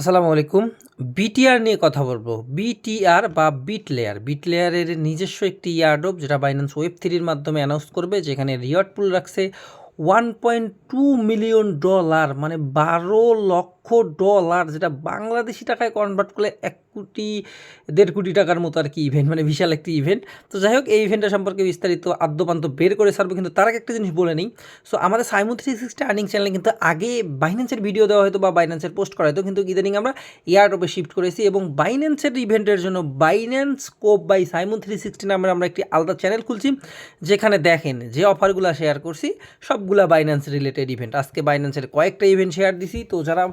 আসসালামু আলাইকুম। বিটিআর নিয়ে কথা বলব। বিটিআর বা বিট লেয়ার বিট লেয়ারের নিজস্ব একটি ইয়ারডোপ যেটা বাইন্যান্স ওয়েব থ্রির মাধ্যমে অ্যানাউন্স করবে, যেখানে রিওয়ার্ড পুল রাখছে one point two million dollar মানে বারো লক্ষ ডলার যেটা বাংলাদেশি টাকায় কনভার্ট করলে এক কোটি, দেড় কোটি টাকার মতো আর কি ইভেন্ট মানে বিশাল একটি ইভেন্ট তো যাই হোক, এই ইভেন্টটা সম্পর্কে বিস্তারিত আদ্যপান্ত বের করে সারবো কিন্তু তার আগে একটা জিনিস বলে নিই। সো আমাদের সাইমন থ্রি সিক্সটি আর্নিং চ্যানেলে কিন্তু আগে বাইন্যান্সের ভিডিও দেওয়া হয়তো বা বাইন্যান্সের পোস্ট করা হয়তো, কিন্তু ইদানিং আমরা এয়ারড্রপে শিফট করেছি এবং বাইন্যান্সের ইভেন্টের জন্য Binance cop by Saimon three sixty নামের আমরা একটি আলাদা চ্যানেল খুলছি, যেখানে দেখেন যে অফারগুলো শেয়ার করছি, সবগুলা বাইন্যান্স রিলেটেড ইভেন্ট আজকে বাইন্যান্সের কয়েকটা ইভেন্ট শেয়ার দিছি, তো যারা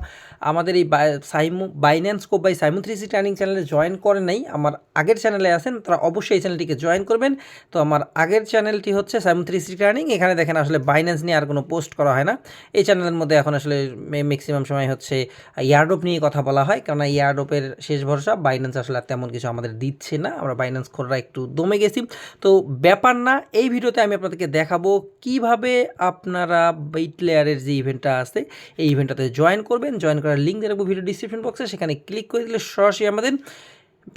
আমাদের এই সাইমো Binance cop by Saimon three sixty earning চ্যানেলে জয়েন করে নাই, আমার আগের চ্যানেলে আছেন, তারা অবশ্যই এই চ্যানেলটিকে জয়েন করবেন। তো আমার আগের চ্যানেলটি হচ্ছে সাইমন থ্রি সিক্সটি আর্নিং এখানে দেখেন আসলে বাইন্যান্স নিয়ে আর কোনো পোস্ট করা হয় না। এই চ্যানেলের মধ্যে এখন আসলে ম্যাক্সিমাম সময় হচ্ছে ইয়ারডোপ নিয়ে কথা বলা হয়, কেননা ইয়ারডোপের শেষ ভরসা বাইন্যান্স আসলে আর তেমন কিছু আমাদের দিচ্ছে না, আমরা বাইন্যান্স খোররা একটু দমে গেছি। তো ব্যাপার না, এই ভিডিওতে আমি আপনাদেরকে দেখাবো কীভাবে আপনারা বাইট লেয়ারের যে ইভেন্টটা আছে, এই ইভেন্টটাতে জয়েন করবেন। জয়েন করার লিঙ্ক দিয়ে রাখব ভিডিও ডিসক্রিপশন বক্সে সেখানে ক্লিক করে দিলে সরাসরি আমাদের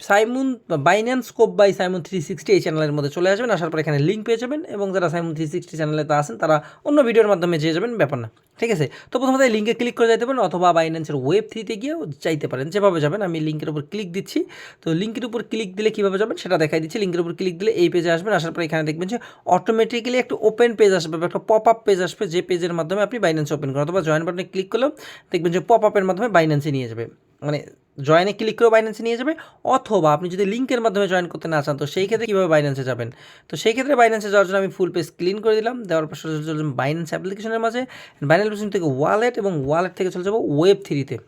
Saimun, Binance scope by Saimun three sixty এই চ্যানেলের মধ্যে চলে আসবেন, আসার পর এখানে লিঙ্ক পেয়ে যাবেন এবং যারা সাইমুন থ্রি সিক্সটি চ্যানেলে তা আসেন তারা অন্য ভিডিওর মাধ্যমে যেয়ে যাবেন, ব্যাপার না। ঠিক আছে? তো প্রথমত এই লিঙ্কে ক্লিক করে যাইতে পারেন অথবা বাইন্যান্সের ওয়েব থ্রিতে গিয়েও চাইতে পারেন। যেভাবে যাবেন, আমি লিঙ্কের উপর ক্লিক দিচ্ছি। তো লিঙ্কের উপর ক্লিক দিলে কীভাবে যাবেন সেটা দেখাই দিচ্ছি। লিঙ্কের উপর ক্লিক দিলে এই পেজে আসবেন। আসার পর এখানে দেখবেন যে অটোমেটিক্যালি একটা ওপেন পেজ আসবে একটা পপ আপ পেজ আসবে যে পেজের মাধ্যমে আপনি বাইন্যান্স ওপেন করেন। অথবা জয়েন বাটনে ক্লিক করলেও দেখবেন যে পপ আপের মাধ্যমে বাইন্যান্সে নিয়ে যাবে। মানে জয়েনে ক্লিক করে বাইন্যান্সে নিয়ে যাবে। অথবা আপনি যদি লিঙ্কের মাধ্যমে জয়েন করতে না চান, তো সেই ক্ষেত্রে কীভাবে বাইন্যান্সে যাবেন? তো সেই ক্ষেত্রে বাইন্যান্সে যাওয়ার জন্য আমি ফুল পেজ ক্লিন করে দিলাম। দেওয়ার পর চলে বাইন্যান্স অ্যাপ্লিকেশনের মাঝে। বাইন্যান্স অ্যাপ্লিকেশন থেকে ওয়ালেট এবং ওয়ালেট থেকে চলে যাব ওয়েব থ্রিতে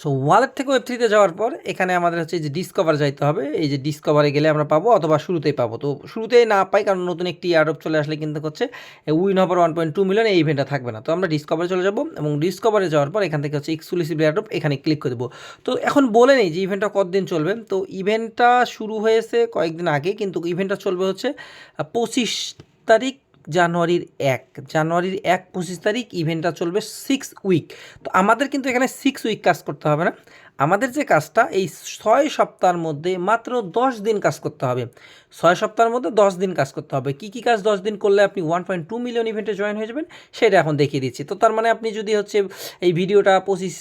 সো ওয়ালেট থেকে ওয়েব থ্রিতে যাওয়ার পর এখানে আমাদের হচ্ছে যে ডিসকভার যাইতে হবে, এই যে ডিসকভারে গেলে আমরা পাবো অথবা শুরুতেই পাবো। তো শুরুতেই না পাই, কারণ নতুন একটি ইয়ারডপ চলে আসলে কিন্তু হচ্ছে উইন হবার ওয়ান পয়েন্ট টু মিলিয়ন এই ইভেন্টটা থাকবে না। তো আমরা ডিসকভারে চলে যাব এবং ডিসকভারে যাওয়ার পর এখান থেকে হচ্ছে এক্সক্লুসিভ ইয়ারডপ এখানে ক্লিক করে দেবো। তো এখন বলে নেই যে ইভেন্টটা কতদিন চলবে। তো ইভেন্টটা শুরু হয়েছে কয়েকদিন আগে, কিন্তু ইভেন্টটা চলবে হচ্ছে পঁচিশ তারিখ জানুয়ারির এক। জানুয়ারির এক পঁচিশ তারিখ ইভেন্টটা চলবে সিক্স উইক তো আমাদের কিন্তু এখানে সিক্স উইক কাজ করতে হবে না। আমাদের যে কাজটা, এই ছয় সপ্তাহের মধ্যে মাত্র দশ দিন কাজ করতে হবে। ছয় সপ্তাহের মধ্যে দশ দিন কাজ করতে হবে। কী কী কাজ দশ দিন করলে আপনি ওয়ান পয়েন্ট টু মিলিয়ন ইভেন্টে জয়েন হয়ে যাবেন, সেটা এখন দেখিয়ে দিচ্ছি। তো তার মানে আপনি যদি হচ্ছে এই ভিডিওটা পঁচিশ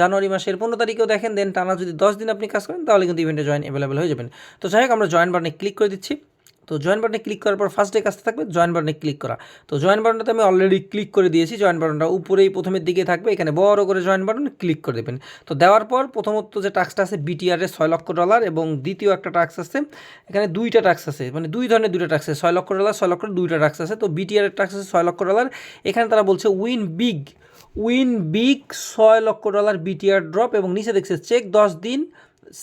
জানুয়ারি মাসের পনেরো তারিখেও দেখেন দেন টানা যদি দশ দিন আপনি কাজ করেন, তাহলে কিন্তু ইভেন্টে জয়েন অ্যাভেলেবেল হয়ে যাবেন। তো যাই হোক, আমরা জয়েন বাটনে ক্লিক করে দিচ্ছি। তো জয়েন বাটনে ক্লিক করার পর ফার্স্ট ডে কাজটা থাকবে জয়েন বাটনে ক্লিক করা। তো জয়েন বাটনটাতে আমি অলরেডি ক্লিক করে দিয়েছি জয়েন বাটনটা উপরেই প্রথমের দিকে থাকবে, এখানে বড় করে জয়েন বাটন ক্লিক করে দেবেন। তো দেওয়ার পর প্রথমত যে টাস্কটা আছে বিটিআরের ছয় লক্ষ ডলার এবং দ্বিতীয় একটা টাস্ক আছে, এখানে দুইটা টাস্ক আছে মানে দুই ধরনের দুইটা টাস্ক আছে, ছয় লক্ষ ডলার ছয় লক্ষ দুইটা টাস্ক আছে। তো বিটিআরের টাস্ক আছে ছয় লক্ষ ডলার এখানে তারা বলছে উইন বিগ উইন বিগ ছয় লক্ষ ডলার বিটিআর ড্রপ এবং নিচে দেখছে চেক দশ দিন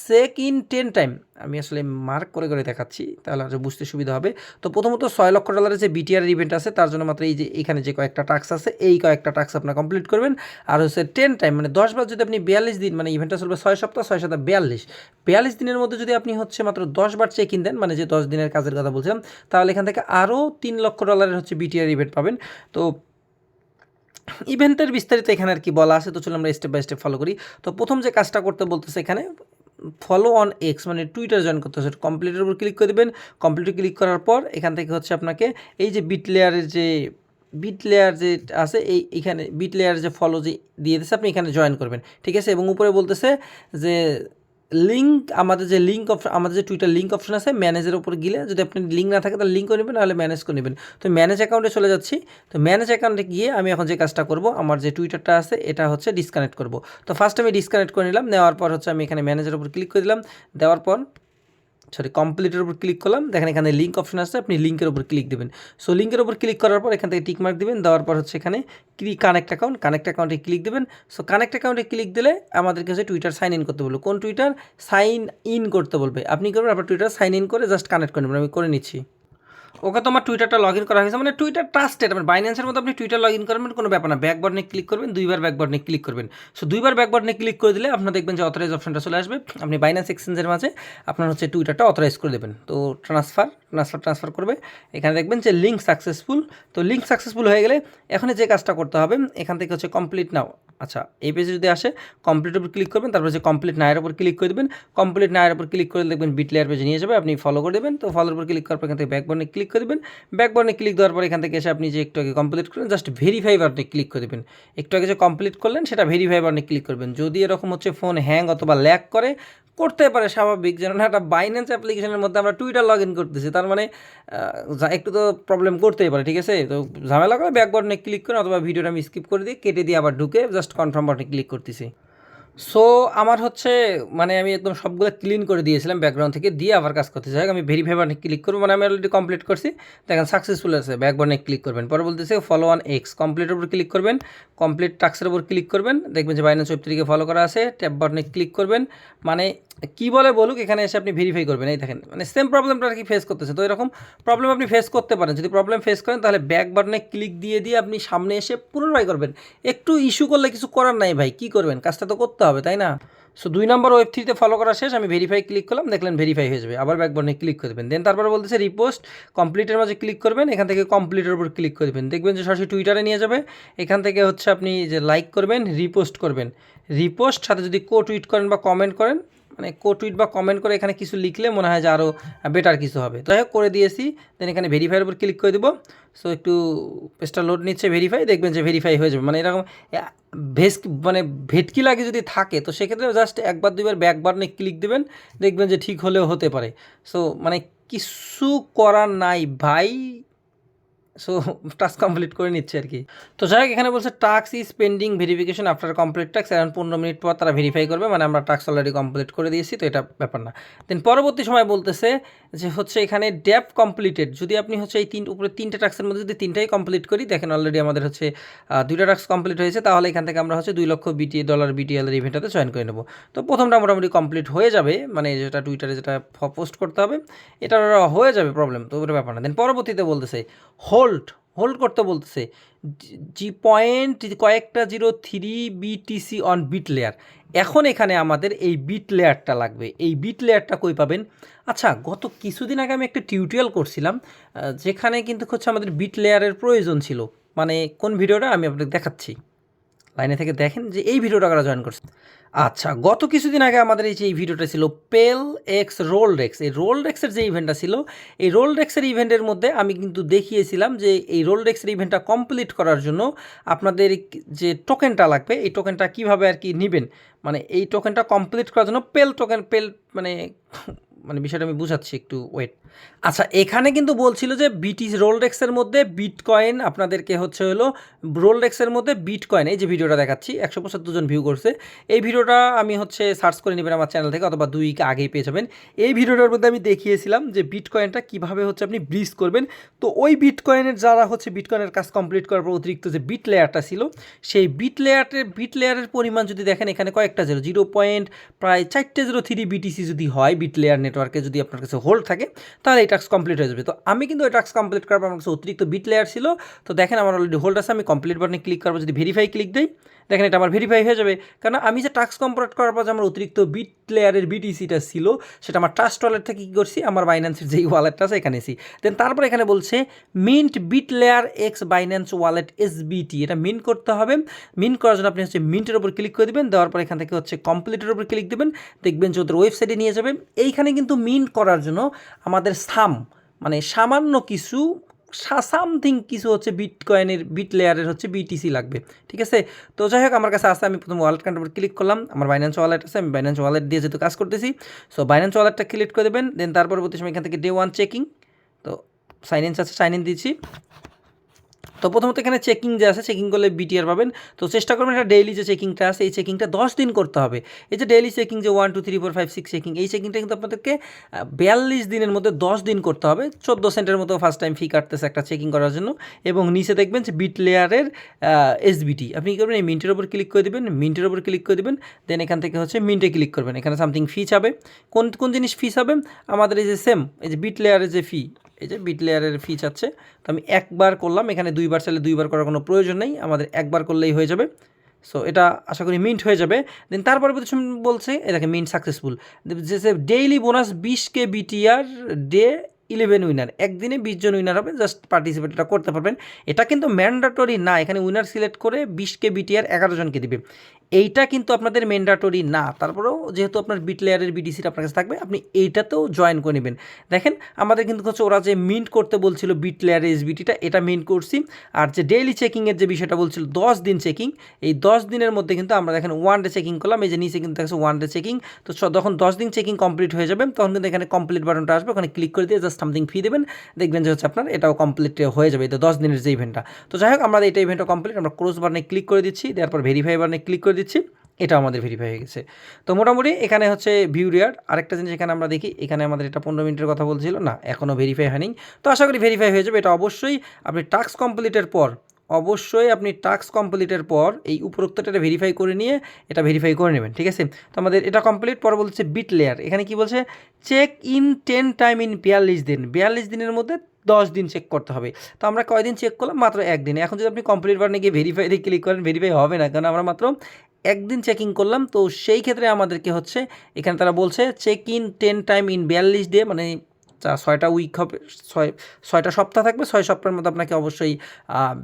সেক ইন টেন টাইম আমি আসলে মার্ক করে করে দেখাচ্ছি, তাহলে বুঝতে সুবিধা হবে। তো প্রথমত ছয় লক্ষ ডলারের যে বিটিআর ইভেন্ট আছে, তার জন্য মাত্র এই যে এখানে যে কয়েকটা টাক্স আছে, এই কয়েকটা টাক্স আপনার কমপ্লিট করবেন। আর হচ্ছে টেন টাইম মানে দশ বার যদি আপনি বিয়াল্লিশ দিন মানে ইভেন্টটা চলবে ছয় সপ্তাহ ছয় সপ্তাহ বিয়াল্লিশ। বিয়াল্লিশ দিনের মধ্যে যদি আপনি হচ্ছে মাত্র দশ বার চেক ইন দেন মানে যে দশ দিনের কাজের কথা বলছিলাম, তাহলে এখান থেকে আরও তিন লক্ষ ডলারের হচ্ছে বিটিআর ইভেন্ট পাবেন। তো ইভেন্টের বিস্তারিত এখানে আর কি বলা আছে, তো চলো আমরা স্টেপ বাই স্টেপ ফলো করি। তো প্রথম যে কাজটা করতে বলতেছে এখানে ফলো অন এক্স মানে টুইটার জয়েন করতে হচ্ছে কমপ্লিটের উপর ক্লিক করে দেবেন। কমপ্লিটে ক্লিক করার পর এখান থেকে হচ্ছে আপনাকে এই যে বিট লেয়ারের যে বিট লেয়ার যে আছে, এই এখানে বিট লেয়ার যে ফলো যে দিয়ে দিয়েছে, আপনি এখানে জয়েন করবেন। ঠিক আছে? এবং উপরে বলতেছে যে লিঙ্ক আমাদের যে লিঙ্ক অপশন আমাদের যে টুইটার লিঙ্ক অপশন আছে ম্যানেজের উপর গিলে যদি আপনি লিঙ্ক না থাকে, তাহলে লিঙ্কও নেবেন, নাহলে ম্যানেজ করে নেবেন। তো ম্যানেজ অ্যাকাউন্টে চলে যাচ্ছি। তো ম্যানেজ অ্যাকাউন্টে গিয়ে আমি এখন যে কাজটা করব, আমার যে টুইটারটা আছে, এটা হচ্ছে ডিসকানেক্ট করব। তো ফার্স্ট আমি ডিসকানেক্ট করে নিলাম, নেওয়ার পর হচ্ছে আমি এখানে ম্যানেজের উপর ক্লিক করে দিলাম। দেওয়ার পর সরি কমপ্লিটের উপর ক্লিক করলাম। দেখেন এখানে লিঙ্ক অপশন আসছে আপনি লিঙ্কের উপর ক্লিক দেবেন। সো লিঙ্কের উপর ক্লিক করার পর এখান থেকে টিকমার্ক দেবেন। দেওয়ার পর হচ্ছে এখানে ক্লিক কানেক্ট অ্যাকাউন্ট কানেক্ট অ্যাকাউন্টে ক্লিক দেবেন। সো কানেক্ট অ্যাকাউন্টে ক্লিক দিলে আমাদের কাছে টুইটার সাইন ইন করতে বলবে। কোন টুইটার সাইন ইন করতে বলবে। আপনি করবেন, আপনার টুইটার সাইন ইন করে জাস্ট কানেক্ট করে নেবেন। আমি করে নিচ্ছি। ওকে তোমার টুইটারটা লগ ইন করা হয়েছে মানে টুইটার ট্রাস্টেড মানে বাইন্যান্সের মধ্যে আপনি টুইটার লগ ইন করবেন, কোনো ব্যাপার না। ব্যাক বাটনে ক্লিক করবেন, দুইবার ব্যাক বাটনে ক্লিক করবেন। সো দুইবার ব্যাক বাটনে ক্লিক করে দিলে আপনার দেখবেন যে অথরাইজ অপশনটা চলে আসবে। আপনি বাইন্যান্স এক্সচেঞ্জের মাঝে আপনার হচ্ছে টুইটারটা অথরাইজ করে দেবেন। তো ট্রান্সফার ট্রান্সফার ট্রান্সফার করবে। এখানে দেখবেন যে লিঙ্ক সাকসেসফুল তো লিঙ্ক সাকসেসফুল হয়ে গেলে এখন যে কাজটা করতে হবে, এখান থেকে হচ্ছে কমপ্লিট নাও আচ্ছা এই পেজে যদি আসে কমপ্লিট উপর ক্লিক করবেন, তারপর যে কমপ্লিট নায়ের উপর ক্লিক করে দেবেন। কমপ্লিট নায়ের উপর ক্লিক করে দেখবেন বিট লেয়ার পেজে নিয়ে যাবে, আপনি ফলো করে দেবেন। তো ফলোর উপর ক্লিক করার পর এখান থেকে ব্যাক বাটনে ক্লিক করে দেবেন। ব্যাক বাটনে ক্লিক দেওয়ার পর এখান থেকে এসে আপনি যে একটু আগে কমপ্লিট করেন জাস্ট ভেরিফাই বাটনে ক্লিক করে দেবেন। একটু আগে যে কমপ্লিট করলেন, সেটা ভেরিফাই বাটনে ক্লিক করবেন। যদি এরকম হচ্ছে ফোন হ্যাং অথবা ল্যাক করে করতে পারে স্বাভাবিক, যেন একটা বাইন্যান্স অ্যাপ্লিকেশনের মধ্যে আমরা টুইটার লগ ইন করতেছি। তার মানে একটু তো প্রবলেম করতেই পারে, ঠিক আছে? তো ঝামেলা করে ব্যাক বাটনে ক্লিক করে অথবা ভিডিওটা আমি স্কিপ করে দিই, কেটে দিয়ে আবার ঢুকে জাস্ট কনফার্ম বাটনে ক্লিক করতেছি। সো আমার হচ্ছে মানে আমি একদম সবগুলো ক্লিন করে দিয়েছিলাম ব্যাকগ্রাউন্ড থেকে, দিয়ে আবার কাজ করতে চাই আমি ভেরিফাই বাটনে ক্লিক করব মানে আমি অলরেডি কমপ্লিট করছি। দেখেন সাকসেসফুল আছে ব্যাক বাটনে ক্লিক করবেন। পরে বলতেছে ফলো অন এক্স কমপ্লিটের উপর ক্লিক করবেন কমপ্লিট টাক্সের উপর ক্লিক করবেন। দেখবেন যে বাইন্যান্স ওয়েব ফলো করা আছে ট্যাব বাটনে ক্লিক করবেন। মানে কি বলে বলুক, এখানে এসে আপনি ভেরিফাই করবেন। এই দেখেন মানে সেম প্রবলেমটা আর কি ফেস করতেছে। তো এরকম প্রবলেম আপনি ফেস করতে পারেন। যদি প্রবলেম ফেস করেন, তাহলে ব্যাক বাটনে ক্লিক দিয়ে দিয়ে আপনি সামনে এসে পুনরায় করবেন। একটু ইস্যু করলে কিছু করার নাই ভাই, কি করবেন? কাজটা তো করতে হবে, তাই না? সো দুই নম্বর ওয়েব থ্রিতে ফলো করা শেষ, আমি ভেরিফাই ক্লিক করলাম, দেখলেন ভেরিফাই হয়ে যাবে, আবার ব্যাক বাটনে ক্লিক দেবেন। দেন তারপরে বলতেছে রিপোস্ট কমপ্লিটের মাঝে ক্লিক করবেন, এখান থেকে কমপ্লিটের উপর ক্লিক করে দেবেন। দেখবেন যে সরাসরি টুইটারে নিয়ে যাবে, এখান থেকে হচ্ছে আপনি যে লাইক করবেন রিপোস্ট করবেন। রিপোস্ট সাথে যদি কো টুইট করেন বা কমেন্ট করেন মানে কো টুইট বা কমেন্ট করে এখানে কিছু লিখলে মনে হয় যে আরও বেটার কিছু হবে। যাই হোক করে দিয়েছি। দেন এখানে ভেরিফাইয়ের উপর ক্লিক করে দেবো। সো একটু পেজটা লোড নিচ্ছে ভেরিফাই দেখবেন যে ভেরিফাই হয়ে যাবে। মানে এরকম ভেস মানে ভেটকি লাগে যদি থাকে, তো সেক্ষেত্রে জাস্ট একবার, দুইবার ব্যাকবার নিয়ে ক্লিক দেবেন। দেখবেন যে ঠিক হলেও হতে পারে। সো মানে কিছু করার নাই ভাই। সো টাস্ক কমপ্লিট করে নিচ্ছে আর কি। তো যাই হোক, এখানে বলছে task is pending verification after complete task around পনেরো মিনিট পর তারা ভেরিফাই করবে মানে আমরা টাস্ক অলরেডি কমপ্লিট করে দিয়েছি, তো এটা ব্যাপার না। দেন পরবর্তী সময় বলতেছে যে, হচ্ছে এখানে ড্যাপ কমপ্লিটেড যদি আপনি হচ্ছে এই তিন, উপরে তিনটে টাস্কের মধ্যে যদি তিনটাই কমপ্লিট করি, দেখেন অলরেডি আমাদের হচ্ছে দুইটা টাস্ক কমপ্লিট হয়েছে, তাহলে এখান থেকে আমরা হচ্ছে দুই লক্ষ বিটি ডলার বিটিএল এর ইভেন্টটাতে জয়েন করে নেব। তো প্রথমটা মোটামুটি কমপ্লিট হয়ে যাবে মানে যেটা টুইটারে যেটা পোস্ট করতে হবে এটা হয়ে যাবে প্রবলেম তো ওটা ব্যাপার না। দেন পরবর্তীতে বলতেছে হোল্ড হোল্ড করতে বলতেছে। জি পয়েন্ট কয়েকটা zero three BTC on bit layer এখন এখানে আমাদের এই বিট লেয়ারটা লাগবে। এই বিট লেয়ারটা কই পাবেন? আচ্ছা গত কিছুদিন আগে আমি একটা টিউটোরিয়াল করছিলাম যেখানে কিন্তু হচ্ছে আমাদের বিট লেয়ারের প্রয়োজন ছিল। মানে কোন ভিডিওটা আমি আপনাকে দেখাচ্ছি। লাইনে থেকে দেখেন যে এই ভিডিওটা কারা জয়েন করছে। আচ্ছা গত কিছুদিন আগে আমাদের এই যে এই ভিডিওটা ছিল পেল এক্স রোল ডেক্স এই রোল ডেক্সের যে ইভেন্টটা ছিল, এই রোল ডেক্সের ইভেন্টের মধ্যে আমি কিন্তু দেখিয়েছিলাম যে এই রোল ডেক্সের ইভেন্টটা কমপ্লিট করার জন্য আপনাদের যে টোকেনটা লাগবে, এই টোকেনটা কীভাবে আর কি নেবেন? মানে এই টোকেনটা কমপ্লিট করার জন্য পেল টোকেন পেল মানে মানে বিষয়টা আমি বুঝাচ্ছি একটু ওয়েট আচ্ছা এখানে কিন্তু বলছিল যে বিটি রোলডেক্সের মধ্যে বিটকয়েন আপনাদেরকে হচ্ছে হলো রোলডেক্সের মধ্যে বিটকয়েন এই যে ভিডিওটা দেখাচ্ছি, একশো পঁচাত্তর জন ভিউ করছে। এই ভিডিওটা আমি হচ্ছে সার্চ করে নেবেন আমার চ্যানেল থেকে অথবা দুই আগেই পেয়ে যাবেন। এই ভিডিওটার মধ্যে আমি দেখিয়েছিলাম যে বিটকয়েনটা কীভাবে হচ্ছে আপনি ব্রিজ করবেন। তো ওই বিটকয়েনের যারা হচ্ছে বিটকয়েনের কাজ কমপ্লিট করার পর অতিরিক্ত যে বিট লেয়ারটা ছিল, সেই বিট লেয়ারের বিট লেয়ারের পরিমাণ যদি দেখেন, এখানে কয়েকটা জিরো জিরো পয়েন্ট প্রায় চারটে জিরো থ্রি বিটিসি যদি হয় বিট লেয়ার নেটওয়ার্কে যদি আপনার কাছে হোল্ড থাকে তাহলে এই টাস্ক কমপ্লিট হয়ে যাবে। তো আমি কিন্তু ওই টাস্ক কমপ্লিট করার পর আমার কাছে অতিরিক্ত বিট লেয়ার ছিল। তো দেখেন আমার অলরেডি হোল্ড আছে, আমি কমপ্লিট বাটনে ক্লিক করব, যদি ভেরিফাই ক্লিক দিই দেখেন এটা আমার ভেরিফাই হয়ে যাবে। কারণ আমি যে টাস্ক কমপ্লিট করার পর যে আমার অতিরিক্ত বিট লেয়ারের বিটিসিটা ছিল, সেটা আমার ট্রাস্ট ওয়ালেট থেকে কী করছি? আমার বাইন্যান্সের যেই ওয়ালেটটা আছে, এখানে এসি দেন তারপর এখানে বলছে mint bit layer X Binance wallet S BT এটা মিন্ট করতে হবে। মিন্ট করার জন্য আপনি হচ্ছে মিন্টের উপর ক্লিক করে দেবেন। দেওয়ার পর এখান থেকে হচ্ছে কমপ্লিটের উপর ক্লিক দেবেন। দেখবেন যে ওদের ওয়েবসাইটে নিয়ে যাবে। এইখানে কিন্তু মিন্ট করার জন্য আমাদের সাম মানে সামান্য কিছু সামথিং কিছু হচ্ছে বিট কয়েনের বিট লেয়ারের হচ্ছে বিটিসি লাগবে, ঠিক আছে? তো যাই হোক, আমার কাছে আসে আমি প্রথম ওয়ালেট কাউন্টার উপর ক্লিক করলাম, আমার বাইন্যান্স ওয়ালেট আছে, আমি বাইন্যান্স ওয়ালেট দিয়ে যেহেতু কাজ করতেছি সো বাইন্যান্স ওয়ালেটটা ক্লিক করে দেবেন দেন তার পরবর্তী সময় এখান থেকে ডে ওয়ান চেকিং তো সাইন ইন আছে সাইন ইন দিচ্ছি। তো প্রথমত এখানে চেকিং যে আছে চেকিং করলে বিটিআর পাবেন। তো চেষ্টা করবেন এটা ডেইলি যে চেকিংটা আছে, এই চেকিংটা দশ দিন করতে হবে। এই যে ডেইলি চেকিং যে one two three four five six checking এই চেকিংটা কিন্তু আপনাদেরকে বিয়াল্লিশ দিনের মধ্যে দশ দিন করতে হবে। চোদ্দ সেন্টের মতো ফার্স্ট টাইম ফি কাটতেছে একটা চেকিং করার জন্য। এবং নিচে দেখবেন যে বিট লেয়ারের এসবিটি আপনি কী করবেন, এই মিন্টের ওপর ক্লিক করে দেবেন মিন্টের ওপর ক্লিক করে দেবেন দেন এখান থেকে হচ্ছে মিন্টে ক্লিক করবেন। এখানে সামথিং ফি চাবে। কোন কোন জিনিস ফি চাবে? আমাদের এই যে সেম এই যে বিট লেয়ারের যে ফি এই যে বিট লেয়ারের ফি চাচ্ছে তো আমি একবার করলাম, এখানে দুইবার চাইলে দুইবার করার কোনো প্রয়োজন নেই, আমাদের একবার করলেই হয়ে যাবে। সো এটা আশা করি মিন্ট হয়ে যাবে। দেন তারপরে বলছে এটাকে মিন্ট সাকসেসফুল যে ডেইলি বোনাস বিশ K BTR day eleven winner একদিনে বিশ জন উইনার হবে জাস্ট পার্টিসিপেট এটা করতে পারবেন। এটা কিন্তু ম্যান্ডাটরি না, এখানে উইনার সিলেক্ট করে বিশ কে বিটিআর এগারো জনকে দিবে। এইটা কিন্তু আপনাদের ম্যান্ডাটরি না। তারপরেও যেহেতু আপনার বিট লেয়ারের বিডিসিটা আপনার কাছে থাকবে, আপনি এইটাতেও জয়েন করে নেবেন। দেখেন, আমাদের কিন্তু হচ্ছে ওরা যে মিন্ট করতে বলছিল বিট লেয়ারের এসবিটিটা এটা মিন্ট করছি। আর যে ডেইলি চেকিংয়ের যে বিষয়টা বলছিল, দশ দিন চেকিং এই দশ দিনের মধ্যে কিন্তু আমরা দেখেন ওয়ান ডে চেকিং করলাম, এই যে নিচে কিন্তু দেখছে ওয়ান ডে চেকিং তো যখন দশ দিন চেকিং কমপ্লিট হয়ে যাবে, তখন কিন্তু এখানে কমপ্লিট বাটনটা আসবে, ওখানে ক্লিক করে দিয়ে জাস্ট সামথিং ফি দেবেন। দেখবেন যে হচ্ছে আপনার এটাও কমপ্লিট হয়ে যাবে তো দশ দিনের যে ইভেন্টটা তো যাই হোক আমরা এটা ইভেন্টটা কমপ্লিট আমরা ক্লোজ বাটনে ক্লিক করে দিচ্ছি, দেওয়ার পর ভেরিফাই বাটনে ক্লিক করে দিচ্ছি এটা আমাদের ভেরিফাই হয়ে গেছে। তো মোটামুটি এখানে হচ্ছে ভিউ রিয়ার আরেকটা জিনিস এখানে আমরা দেখি, এখানে আমাদের এটা পনেরো মিনিটের কথা বলছিল, না এখনও ভেরিফাই হয়নি। তো আশা করি ভেরিফাই হয়ে যাবে, এটা অবশ্যই আপনি টাস্ক কমপ্লিটের পর, অবশ্যই আপনি টাস্ক কমপ্লিটের পর এই উপরোক্তটা ভেরিফাই করে নিয়ে এটা ভেরিফাই করে নেবেন, ঠিক আছে? তো আমাদের এটা কমপ্লিট পর বলছে বিট লেয়ার এখানে কি বলছে? Check in ten time in বিয়াল্লিশ দিন, বিয়াল্লিশ দিনের মধ্যে দশ দিন চেক করতে হবে। তো আমরা কয়দিন চেক করলাম? মাত্র একদিনে। এখন যদি আপনি কমপ্লিট বাটনে গিয়ে ভেরিফাই ক্লিক করেন ভেরিফাই হবে না কারণ আমরা মাত্র একদিন চেকিং করলাম, তো সেই ক্ষেত্রে আমাদেরকে হচ্ছে, এখানে তারা বলছে check in ten time in বিয়াল্লিশ ডে মানে ছয়টা উইক হবে, ছয়, ছয়টা সপ্তাহ থাকবে, ছয় সপ্তাহের মধ্যে আপনাকে অবশ্যই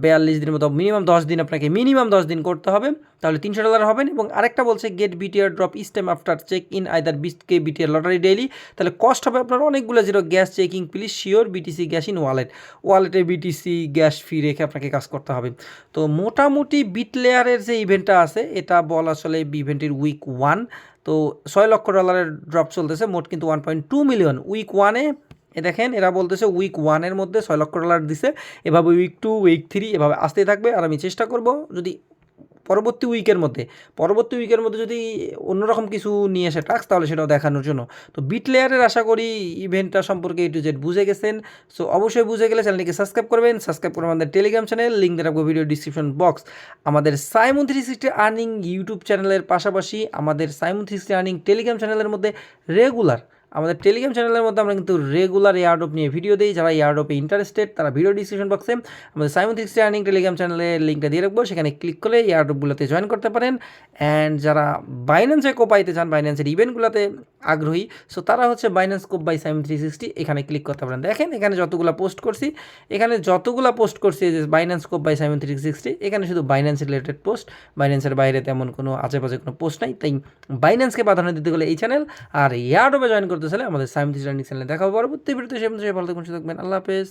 বিয়াল্লিশ দিনের মতো মিনিমাম দশ দিন আপনাকে মিনিমাম দশ দিন করতে হবে। তাহলে তিনশো ডলার হবেন এবং আরেকটা বলছে get BTR drop is time after check in either বিস কে বিটিআর লটারি ডেইলি তাহলে কস্ট হবে আপনার অনেকগুলো zero gas checking please sure BTC gas in wallet ওয়ালেটে বিটিসি গ্যাস ফি রেখে আপনাকে কাজ করতে হবে। তো মোটামুটি বিট লেয়ারের যে ইভেন্টটা আছে, এটা বল আসলে ইভেন্টের উইক ওয়ান তো ছয় লক্ষ ডলারের ড্রপ চলতেছে, মোট কিন্তু one point two million week ওয়ানে এ দেখেন, এরা বলতেছে উইক ওয়ানের মধ্যে ছয় লক্ষ ডলার দিছে। এভাবে উইক টু উইক থ্রি এভাবে আসতেই থাকবে। আর আমি চেষ্টা করব যদি পরবর্তী উইকের মধ্যে, পরবর্তী উইকের মধ্যে যদি অন্যরকম কিছু নিয়ে আসে টাক্স তাহলে সেটাও দেখানোর জন্য। তো বিট লেয়ারের আশা করি ইভেন্টটা সম্পর্কে এ টু জেড বুঝে গেছেন। সো অবশ্যই বুঝে গেলে চ্যানেলটিকে সাবস্ক্রাইব করবেন। সাবস্ক্রাইব করে আমাদের টেলিগ্রাম চ্যানেল লিঙ্ক দিয়ে রাখব ভিডিও ডিসক্রিপশন বক্স আমাদের Saimon three sixty earning YouTube চ্যানেলের পাশাপাশি আমাদের Saimon three sixty earning Telegram চ্যানেলের মধ্যে রেগুলার আমাদের টেলিগ্রাম চ্যানেলের মধ্যে আমরা কিন্তু রেগুলার এয়ারড্রপ নিয়ে ভিডিও দিই। যারা এয়ারড্রপে ইন্টারেস্টেড তারা ভিডিও ডিসক্রিপশন বক্সে আমাদের সাইমন আর্নিং টেলিগ্রাম চ্যানেলের লিঙ্কটা দিয়ে রাখব। সেখানে ক্লিক করে এয়ারড্রপগুলোতে জয়েন করতে পারেন। অ্যান্ড যারা বাইন্যান্সে কোপাইতে চান বাইন্যান্সের ইভেন্টগুলোতে আগ্রহী। সো তারা হচ্ছে বাইন্যান্স কোপ বাই সাইম থ্রি সিক্সটি এখানে ক্লিক করতে পারেন। দেখেন, এখানে যতগুলো পোস্ট করছি, এখানে যতগুলো পোস্ট করছি যে বাইন্যান্স কোপ বাই সাইম থ্রি সিক্সটি এখানে শুধু বাইন্যান্স রিলেটেড পোস্ট বাইন্যান্সের বাইরে তেমন কোনো আশেপাশে কোনো পোস্ট নাই। তাই বাইন্যান্সকে প্রাধান্য দিতে গেলে এই চ্যানেল আর ইয়ারডোবে জয়েন করতে চাইলে আমাদের সাইম থ্রি চ্যানেলে দেখা হবে পরবর্তী ভিডিওতে সে ভালো থাকবেন। আল্লাহ হাফেজ।